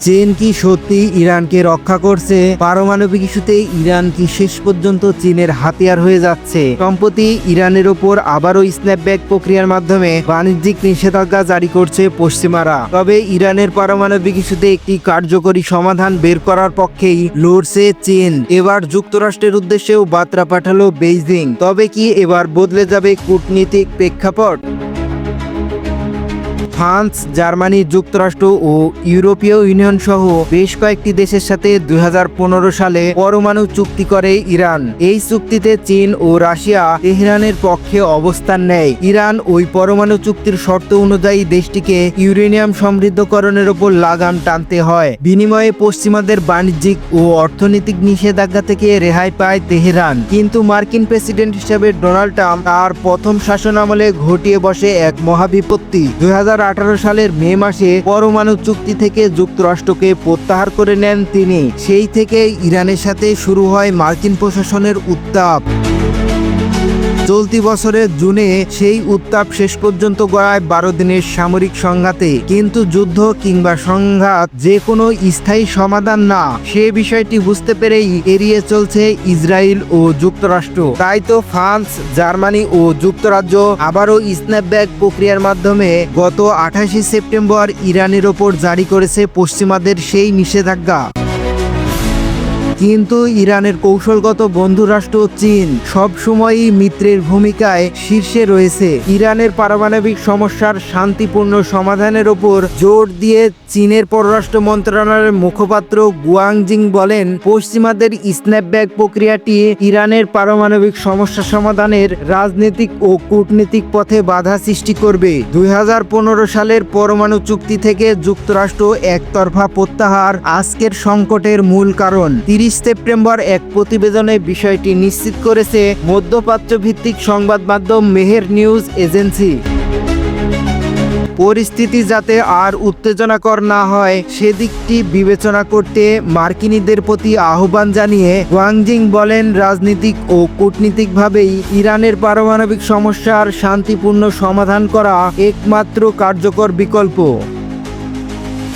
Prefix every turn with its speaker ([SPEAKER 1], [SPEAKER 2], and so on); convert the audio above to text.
[SPEAKER 1] চীন কি সত্যি ইরানকে রক্ষা করছে? পারমাণবিক ইস্যুতে ইরান কি শেষ পর্যন্ত চীনের হাতিয়ার হয়ে যাচ্ছে? সম্প্রতি ইরানের ওপর আবারও স্ন্যাপব্যাক প্রক্রিয়ার মাধ্যমে বাণিজ্যিক নিষেধাজ্ঞা জারি করছে পশ্চিমারা। তবে ইরানের পারমাণবিক ইস্যুতে একটি কার্যকরী সমাধান বের করার পক্ষেই লড়ছে চীন। এবার যুক্তরাষ্ট্রের উদ্দেশ্যেও বার্তা পাঠালো বেইজিং। তবে কি এবার বদলে যাবে কূটনীতিক প্রেক্ষাপট? ফ্রান্স, জার্মানি, যুক্তরাষ্ট্র ও ইউরোপীয় ইউনিয়ন সহ বেশ কয়েকটি দেশের সাথে দু হাজার পনেরো সালে পরমাণু চুক্তি করে ইরান। এই চুক্তিতে চীন ও রাশিয়া তেহরানের পক্ষে অবস্থান নেয়। ইরান ওই পরমাণু চুক্তির শর্ত অনুযায়ী দেশটিকে ইউরেনিয়াম সমৃদ্ধকরণের ওপর লাগাম টানতে হয়। বিনিময়ে পশ্চিমাদের বাণিজ্যিক ও অর্থনৈতিক নিষেধাজ্ঞা থেকে রেহাই পায় তেহরান। কিন্তু মার্কিন প্রেসিডেন্ট হিসেবে ডোনাল্ড ট্রাম্প তার প্রথম শাসনামলে ঘটিয়ে বসে এক মহাবিপত্তি। দুই সালের মে মাসে পরমাণু চুক্তি থেকে যুক্তরাষ্ট্রকে প্রত্যাহার করে নেন তিনি। সেই থেকে ইরানের সাথে শুরু হয় মার্কিন প্রশাসনের উত্তাপ। চলতি বছরের জুনে সেই উত্তাপ শেষ পর্যন্ত গড়ায় বারো দিনের সামরিক সংঘাতে। কিন্তু যুদ্ধ কিংবা সংঘাত যে কোনো স্থায়ী সমাধান না, সে বিষয়টি বুঝতে পেরেই এড়িয়ে চলছে ইসরায়েল ও যুক্তরাষ্ট্র। তাই তো ফ্রান্স, জার্মানি ও যুক্তরাজ্য আবারও স্ন্যাপব্যাক প্রক্রিয়ার মাধ্যমে গত আঠাশে সেপ্টেম্বর ইরানের ওপর জারি করেছে পশ্চিমাদের সেই নিষেধাজ্ঞা। কিন্তু ইরানের কৌশলগত বন্ধুরাষ্ট্র চীন সবসময়ই মিত্রের ভূমিকায় শীর্ষে রয়েছে। ইরানের পারমাণবিক সমস্যার শান্তিপূর্ণ সমাধানের ওপর জোর দিয়ে চীনের পররাষ্ট্র মন্ত্রণালয়ের মুখপাত্র গুয়াংজিং বলেন, পশ্চিমাদের স্ন্যাপব্যাক প্রক্রিয়াটি ইরানের পারমাণবিক সমস্যা সমাধানের রাজনৈতিক ও কূটনীতিক পথে বাধা সৃষ্টি করবে। দুই হাজার পনেরো সালের পরমাণু চুক্তি থেকে যুক্তরাষ্ট্র একতরফা প্রত্যাহার আজকের সংকটের মূল কারণ। তিরিশ সেপ্টেম্বর এক প্রতিবেদনে বিষয়টি নিশ্চিত করেছে মধ্যপ্রাচ্য ভিত্তিক সংবাদ মাধ্যম মেহের নিউজ এজেন্সি। পরিস্থিতি যাতে আর উত্তেজনাকর না হয়, সেদিকটি বিবেচনা করতে মার্কিনীদের প্রতি আহ্বান জানিয়ে ওয়াংজিং বলেন, রাজনীতিক ও কূটনীতিকভাবেই ইরানের পারমাণবিক সমস্যার শান্তিপূর্ণ সমাধান করা একমাত্র কার্যকর বিকল্প।